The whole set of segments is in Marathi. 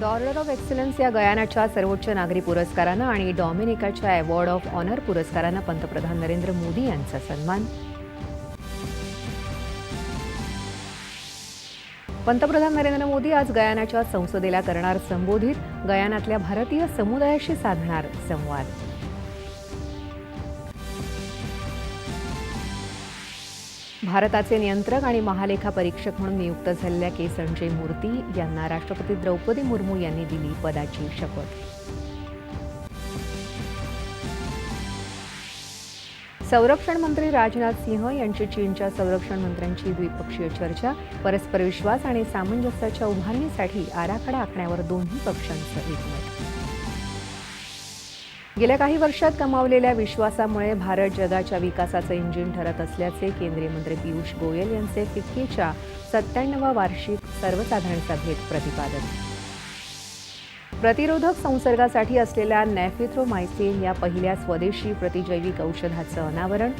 डॉलर ऑफ एक्सलन्स या गयानाच्या सर्वोच्च नागरी पुरस्कारानं आणि डॉमिनिकाच्या अवॉर्ड ऑफ ऑनर पुरस्कारानं पंतप्रधान नरेंद्र मोदी यांचा सन्मान. पंतप्रधान नरेंद्र मोदी आज गयानाच्या संसदेला करणार संबोधित गयानातल्या भारतीय समुदायाशी साधणार संवाद. भारताचे नियंत्रक आणि महालेखा परीक्षक म्हणून नियुक्त झालेल्या के संजय मूर्ती यांना राष्ट्रपती द्रौपदी मुर्मू यांनी दिली पदाची शपथ. संरक्षण मंत्री राजनाथ सिंह यांची चीनच्या संरक्षण मंत्र्यांची द्विपक्षीय चर्चा परस्पर विश्वास आणि सामंजस्याच्या उभारणीसाठी आराखडा आखण्यावर दोन्ही पक्षांचं एकमत. गेल्या काही वर्षात कमावलेल्या विश्वासामुळे भारत जगाच्या विकासाचं इंजिन ठरत असल्याचे केंद्रीय मंत्री पियुष गोयल यांचे फिक्कीच्या सत्त्याण्णवा वार्षिक सर्वसाधारण सभेत प्रतिपादन. प्रतिरोधक संसर्गासाठी असलेल्या नॅफिथ्रोमायसिन या पहिल्या स्वदेशी प्रतिजैविक औषधाचं अनावरण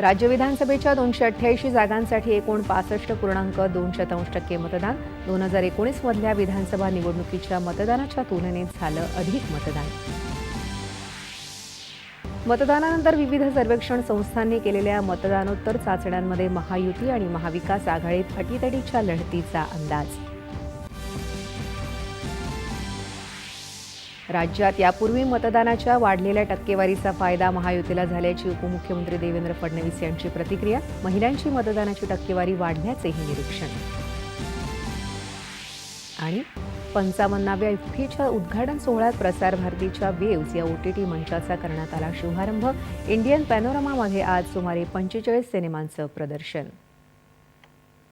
राज्य विधानसभेच्या दोनशे अठ्ठ्याऐंशी जागांसाठी एकूण पासष्ट पूर्णांक दोन शतांश टक्के मतदान. दोन हजार एकोणीसमधल्या विधानसभा निवडणुकीच्या मतदानाच्या तुलनेत झालं अधिक मतदान. मतदानानंतर विविध सर्वेक्षण संस्थांनी केलेल्या मतदानोत्तर चाचण्यांमध्ये महायुती आणि महाविकास आघाडीत अटीतटीच्या लढतीचा अंदाज. राज्यात यापूर्वी मतदानाच्या वाढलेल्या टक्केवारीचा फायदा महायुतीला झाल्याची उपमुख्यमंत्री देवेंद्र फडणवीस यांची प्रतिक्रिया महिलांची मतदानाची टक्केवारी वाढल्याचेही निरीक्षण. आणि पंचावन्नाव्या इफ्फीच्या उद्घाटन सोहळ्यात प्रसार भारतीच्या वेव्ज या ओटीटी मंचाचा करण्यात आला शुभारंभ. इंडियन पॅनोरमामध्ये आज सुमारे पंचेचाळीस सिनेमांचं प्रदर्शन.